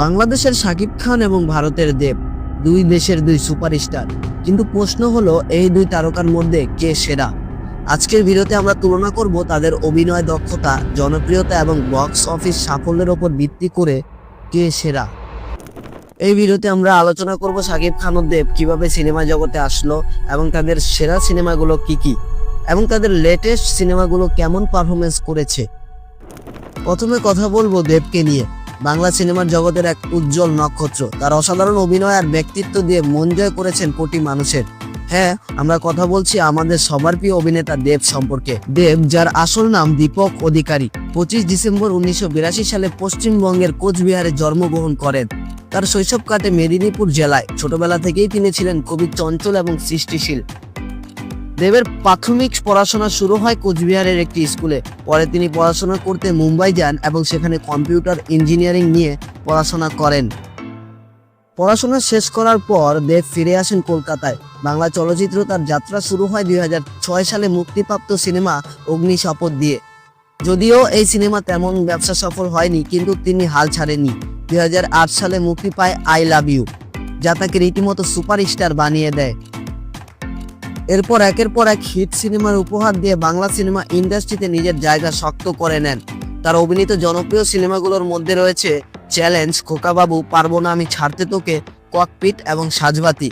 বাংলাদেশের শাকিব খান এবং ভারতের দেব, দুই দেশের দুই সুপারস্টার। কিন্তু প্রশ্ন হলো, এই দুই তারকার মধ্যে কে সেরা? আজকের ভিডিওতে আমরা তুলনা করব তাদের অভিনয় দক্ষতা, জনপ্রিয়তা এবং বক্স অফিস সাফল্যের ওপর ভিত্তি করে কে সেরা। এই ভিডিওতে আমরা আলোচনা করব শাকিব খান ও দেব কীভাবে সিনেমা জগতে আসলো এবং তাদের সেরা সিনেমাগুলো কি কি, এবং তাদের লেটেস্ট সিনেমাগুলো কেমন পারফরমেন্স করেছে। প্রথমে কথা বলব দেবকে নিয়ে। বাংলা সিনেমার জগতের এক উজ্জ্বল নক্ষত্র। তার অসাধারণ অভিনয় আর ব্যক্তিত্ব দিয়ে মন জয় করেছেন কোটি মানুষের। হ্যাঁ আমরা কথা বলছি আমাদের সবার প্রিয় অভিনেতা দেব সম্পর্কে। দেব, যার আসল নাম দীপক অধিকারী, পঁচিশ ডিসেম্বর উনিশশো বিরাশি সালে পশ্চিমবঙ্গের কোচবিহারে জন্মগ্রহণ করেন। তার শৈশব কাটে মেদিনীপুর জেলায়। ছোটবেলা থেকেই তিনি ছিলেন কবি চঞ্চল এবং সৃষ্টিশীল। দেবের প্রাথমিক পড়াশোনা শুরু হয় কোচবিহারের একটি স্কুলে। পরে তিনি পড়াশোনা করতে মুম্বাই যান এবং সেখানে কম্পিউটার ইঞ্জিনিয়ারিং নিয়ে পড়াশোনা করেন। পড়াশোনা শেষ করার পর দেব ফিরে আসেন কলকাতায়। বাংলা চলচ্চিত্র তার যাত্রা শুরু হয় দুই হাজার ছয় সালে মুক্তিপ্রাপ্ত সিনেমা অগ্নি শপথ দিয়ে। যদিও এই সিনেমা তেমন ব্যবসা সফল হয়নি, কিন্তু তিনি হাল ছাড়েননি। দুই হাজার আট সালে মুক্তি পায় আই লাভ ইউ, যা তাকে রীতিমতো সুপারস্টার বানিয়ে দেয়। এরপর একের পর এক হিট সিনেমার উপহার দিয়ে বাংলা সিনেমা ইন্ডাস্ট্রিতে নিজের জায়গা শক্ত করে নেন। তার অভিনীত জনপ্রিয় সিনেমাগুলোর মধ্যে রয়েছে চ্যালেঞ্জ খোকাবাবু পারব না আমি ছাড়তে তোকে ককপিট এবং সাজবাতি।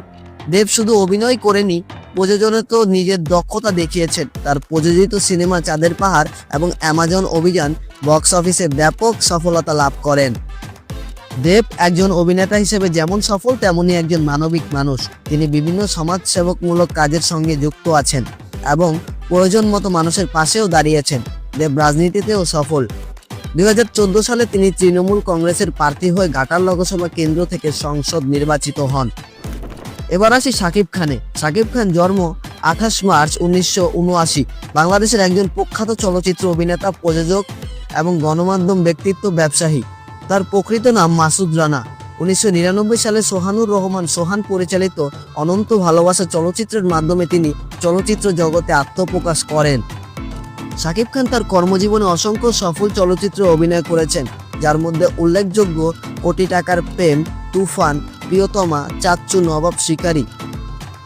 দেব শুধু অভিনয় করেনি, প্রযোজনে তো নিজের দক্ষতা দেখিয়েছেন। তার প্রযোজিত সিনেমা চাঁদের পাহাড় এবং অ্যামাজন অভিযান বক্স অফিসে ব্যাপক সফলতা লাভ করেন। দেব একজন অভিনেতা হিসেবে যেমন সফল তেমনই একজন মানবিক মানুষ। তিনি বিভিন্ন সমাজসেবকমূলক কাজের সঙ্গে যুক্ত আছেন এবং প্রয়োজন মতো মানুষের পাশেও দাঁড়িয়েছেন। দেব রাজনীতিতেও সফল। দুই হাজার চোদ্দ সালে তিনি তৃণমূল কংগ্রেসের প্রার্থী হয়ে ঘাটাল লোকসভা কেন্দ্র থেকে সংসদ নির্বাচিত হন। এবার আসি শাকিব খানে। শাকিব খান জন্ম আঠাশ মার্চ উনিশশো উনআশি। বাংলাদেশের একজন প্রখ্যাত চলচ্চিত্র অভিনেতা, প্রযোজক এবং গণমাধ্যম ব্যক্তিত্ব ব্যবসায়ী। তার প্রকৃত নাম মাসুদ রানা। উনিশশো নিরানব্বই সালে সোহানুর রহমান সোহান পরিচালিত অনন্ত ভালোবাসা চলচ্চিত্রের মাধ্যমে তিনি চলচ্চিত্র জগতে আত্মপ্রকাশ করেন। শাকিব খান তার কর্মজীবনে অসংখ্য সফল চলচ্চিত্রে অভিনয় করেছেন, যার মধ্যে উল্লেখযোগ্য কোটি টাকার প্রেম, তুফান, প্রিয়তমা, চাচ্চু, নবাব শিকারী।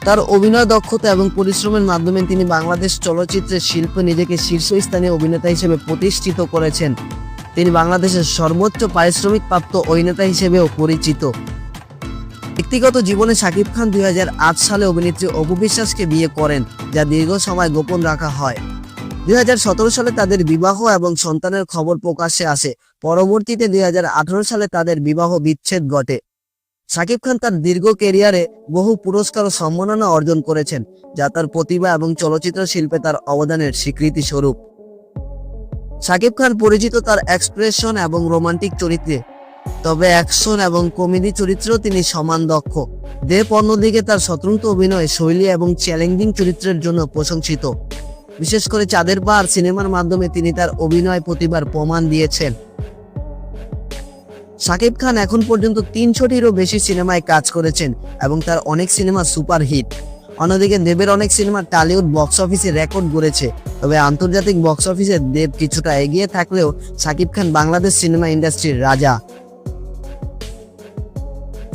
তার অভিনয় দক্ষতা এবং পরিশ্রমের মাধ্যমে তিনি বাংলাদেশ চলচ্চিত্রের শিল্পে নিজেকে শীর্ষস্থানীয় অভিনেতা হিসেবে প্রতিষ্ঠিত করেছেন। তিনি বাংলাদেশের সর্বোচ্চ পারিশ্রমিক প্রাপ্ত অভিনেতা হিসেবেও পরিচিত। ব্যক্তিগত জীবনে শাকিব খান দুই হাজার আট সালে অভিনেত্রী অপু বিশ্বাসকে বিয়ে করেন, যা দীর্ঘ সময় গোপন রাখা হয়। দুই হাজার সতেরো সালে তাদের বিবাহ এবং সন্তানের খবর প্রকাশ্যে আসে। পরবর্তীতে দুই হাজার আঠারো সালে তাদের বিবাহ বিচ্ছেদ ঘটে। শাকিব খান তার দীর্ঘ কেরিয়ারে বহু পুরস্কার ও সম্মাননা অর্জন করেছেন, যা তার প্রতিভা এবং চলচ্চিত্র শিল্পে তার অবদানের স্বীকৃতি স্বরূপ শাকিব খান পরিচিত তার এক্সপ্রেশন এবং রোমান্টিক চরিত্রে। তবে অ্যাকশন এবং কমেডি চরিত্রেও তিনি সমান দক্ষ। দেব অন্যদিকে তার স্বতন্ত্র অভিনয়, শৈলী এবং চ্যালেঞ্জিং চরিত্রের জন্য প্রশংসিত। বিশেষ করে চাঁদের পাহাড় সিনেমার মাধ্যমে তিনি তার অভিনয় প্রতিভার প্রমাণ দিয়েছেন। শাকিব খান এখন পর্যন্ত তিনশোটিরও বেশি সিনেমায় কাজ করেছেন এবং তার অনেক সিনেমা সুপার হিট অন্যদিকে দেবের অনেক সিনেমা টালিউড বক্স অফিসে রেকর্ড গড়েছে, তবে আন্তর্জাতিক বক্স অফিসে দেব কিছুটা এগিয়ে থাকলেও শাকিব খান বাংলাদেশ সিনেমা ইন্ডাস্ট্রির রাজা।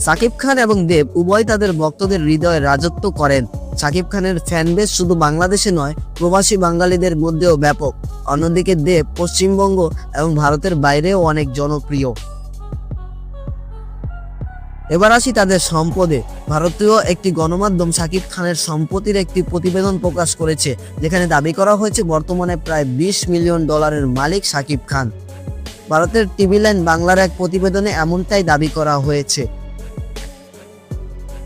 শাকিব খান এবং দেব উভয় তাদের ভক্তদের হৃদয়ে রাজত্ব করেন। শাকিব খানের ফ্যানবেস শুধু বাংলাদেশে নয়, প্রবাসী বাঙালিদের মধ্যেও ব্যাপক। অন্যদিকে দেব পশ্চিমবঙ্গ এবং ভারতের বাইরেও অনেক জনপ্রিয়। এবার আসি তাদের সম্পদে। ভারতীয় একটি গণমাধ্যম শাকিব খানের সম্পত্তির একটি প্রতিবেদন প্রকাশ করেছে, যেখানে দাবি করা হয়েছে বর্তমানে প্রায় বিশ মিলিয়ন ডলারের মালিক শাকিব খান। ভারতের টিভি লাইন বাংলার এক প্রতিবেদনে এমনটাই দাবি করা হয়েছে।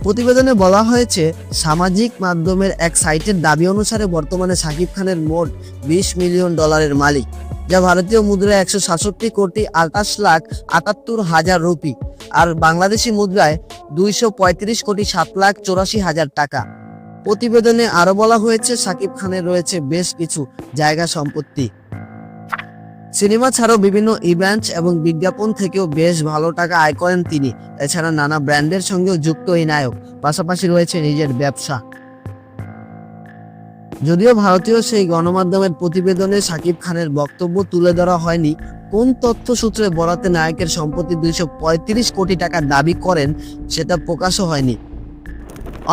প্রতিবেদনে বলা হয়েছে, সামাজিক মাধ্যমের এক সাইটের দাবি অনুসারে বর্তমানে শাকিব খানের মোট বিশ মিলিয়ন ডলারের মালিক। যা ভারতীয় মুদ্রায় একশো সাতষট্টি কোটি আঠাশ লাখ আটাত্তর হাজার রুপি, আর বাংলাদেশি মুদ্রায় দুইশো পঁয়ত্রিশ কোটি সাত লাখ চৌরাশি হাজার টাকা। প্রতিবেদনে আরও বলা হয়েছে শাকিব খানের রয়েছে বেশ কিছু জায়গা সম্পত্তি। সিনেমা ছাড়াও বিভিন্ন ইভেন্ট এবং বিজ্ঞাপন থেকেও বেশ ভালো টাকা আয় করেন তিনি। এছাড়া নানা ব্র্যান্ডের সঙ্গেও যুক্ত এই নায়ক, পাশাপাশি রয়েছে নিজের ব্যবসা। যদিও ভারতীয় সেই গণমাধ্যমের প্রতিবেদনে সাকিব খানের বক্তব্য তুলে ধরা হয়নি, কোন তথ্য সূত্রে বরাতে নায়কের সম্পত্তি দুইশো পঁয়ত্রিশ কোটি টাকা দাবি করেন সেটা প্রকাশও হয়নি।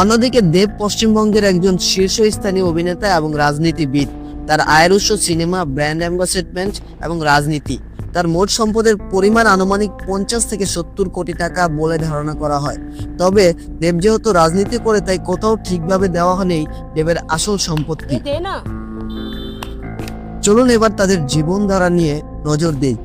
অন্যদিকে দেব পশ্চিমবঙ্গের একজন শীর্ষস্থানীয় অভিনেতা এবং রাজনীতিবিদ, তার আয়ের উৎস সিনেমা, ব্র্যান্ড অ্যাম্বাসেডমেন্ট এবং রাজনীতি। তার মোট সম্পদের পরিমাণ আনুমানিক পঞ্চাশ থেকে সত্তর কোটি টাকা বলে ধারণা করা হয়। তবে দেব যেহেতু রাজনীতি করে তাই কোথাও ঠিকভাবে দেওয়া হলেই দেবের আসল সম্পত্তি। চলুন এবার তাদের জীবনধারা নিয়ে নজর দিই।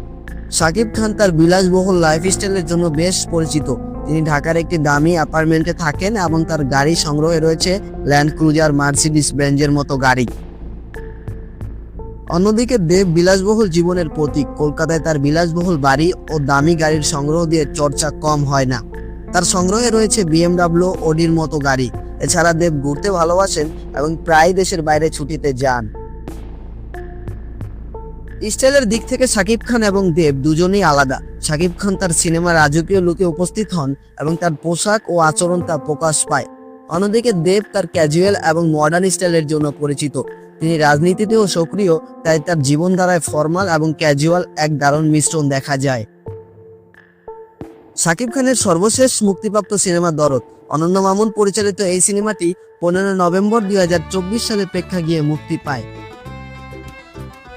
সাকিব খান তার বিলাসবহুল লাইফস্টাইলের জন্য বেশ পরিচিত। তিনি ঢাকার একটি দামি অ্যাপার্টমেন্টে থাকেন এবং তার গাড়ি সংগ্রহে রয়েছে ল্যান্ড ক্রুজার মার্সিডিস ব্রেঞ্জের মতো গাড়ি। অন্যদিকে দেব বিলাসবহুল জীবনের প্রতীক। কলকাতায় তার বিলাসবহুল বাড়ি ও দামি গাড়ির সংগ্রহ দিয়ে চর্চা কম হয় না। তার সংগ্রহে রয়েছে বিএমডাব্লিউ ওডির মতো গাড়ি। এছাড়া দেব ঘুরতে ভালোবাসেন এবং প্রায় দেশের বাইরে ছুটিতে যান। স্টাইলের দিক থেকে শাকিব খান এবং দেব দুজনেই আলাদা। শাকিব খান তার সিনেমার রাজকীয় লুকে উপস্থিত হন এবং তার পোশাক ও আচরণ তা প্রকাশ পায়। অন্যদিকে দেব তার ক্যাজুয়াল এবং মডার্ন স্টাইলের জন্য পরিচিত। তিনি রাজনীতিতেও সক্রিয়, তাই তার জীবনধারায় ফর্মাল এবং ক্যাজুয়াল এক দারুণ মিশ্রণ দেখা যায়। শাকিব খানের সর্বশেষ মুক্তিপ্রাপ্ত সিনেমা দরদ। অনন্য মামুন পরিচালিত এই সিনেমাটি পনেরো নভেম্বর দুই হাজার চব্বিশ সালে প্রেক্ষাগৃহে মুক্তি পায়।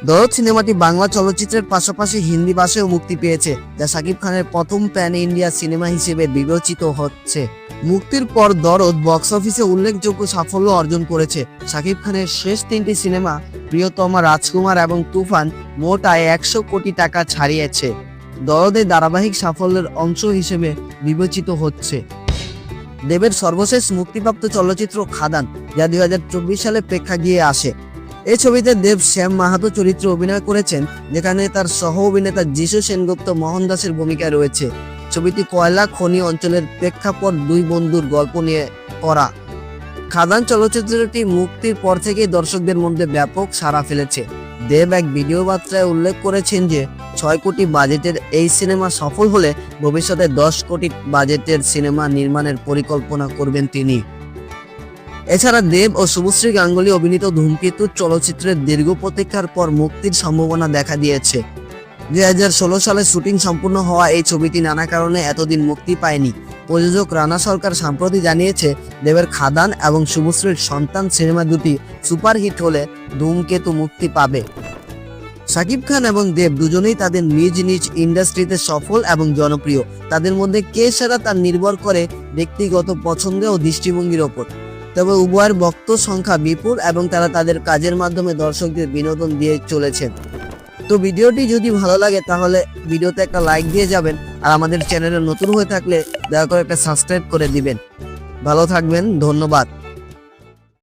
দরদ সিনেমাটি বাংলা চলচ্চিত্রের পাশাপাশি হিন্দি ভাষায়ও মুক্তি পেয়েছে, যা শাকিব খানের প্রথম প্যান ইন্ডিয়া সিনেমা হিসেবে বিবেচিত হচ্ছে। মুক্তির পর দরদ বক্স অফিসে উল্লেখযোগ্য সাফল্য অর্জন করেছে। শাকিব খানের শেষ তিনটি সিনেমা প্রিয়তমা রাজকুমার এবং তুফান মোট আয় একশো কোটি টাকা ছাড়িয়েছে। দরদের ধারাবাহিক সাফল্যের অংশ হিসেবে বিবেচিত হচ্ছে। দেবের সর্বশেষ মুক্তিপ্রাপ্ত চলচ্চিত্র খাদান, যা দুই হাজার চব্বিশ সালে প্রেক্ষাগৃহে আসে। এই ছবিতে দেব শ্যাম মাহাতো চরিত্রে অভিনয় করেছেন, যেখানে তার সহ অভিনেতা যিশু সেনগুপ্ত মোহন দাসের ভূমিকায় রয়েছে। ছবিটি কয়লা খনি অঞ্চলের প্রেক্ষাপট দুই বন্ধুর গল্প নিয়ে করা। খাদান চলচ্চিত্রটি মুক্তির পর থেকেই দর্শকদের মধ্যে ব্যাপক সাড়া ফেলেছে। দেব এক ভিডিও বার্তায় উল্লেখ করেছেন যে, ছয় কোটি বাজেটের এই সিনেমা সফল হলে ভবিষ্যতে দশ কোটি বাজেটের সিনেমা নির্মাণের পরিকল্পনা করবেন তিনি। এছাড়া দেব ও শুভশ্রী গাঙ্গুলি অভিনীত ধূমকেতু চলচ্চিত্রের দীর্ঘ প্রতীক্ষার পর মুক্তির সম্ভাবনা দেখা দিয়েছে। ষোলো সালে শুটিং সম্পূর্ণ হওয়া এই ছবিটি নানা কারণে এতদিন মুক্তি পায়নি। প্রযোজক রানা সরকার সম্প্রতি জানিয়েছে, দেবের খাদান এবং শুভশ্রীর সন্তান সিনেমা দুটি সুপারহিট হলে ধূমকেতু মুক্তি পাবে। শাকিব খান এবং দেব দুজনেই তাদের নিজ নিজ ইন্ডাস্ট্রিতে সফল এবং জনপ্রিয়। তাদের মধ্যে কে সেরা তা নির্ভর করে ব্যক্তিগত পছন্দ ও দৃষ্টিভঙ্গির ওপর। তবে উভয়ের ভক্ত সংখ্যা বিপুল এবং তারা তাদের কাজের মাধ্যমে দর্শকদের বিনোদন দিয়ে চলেছেন। তো ভিডিওটি যদি ভালো লাগে, তাহলে ভিডিওতে একটা লাইক দিয়ে যাবেন। আর আমাদের চ্যানেলে নতুন হয়ে থাকলে দয়া করে একটা সাবস্ক্রাইব করে দিবেন। ভালো থাকবেন, ধন্যবাদ।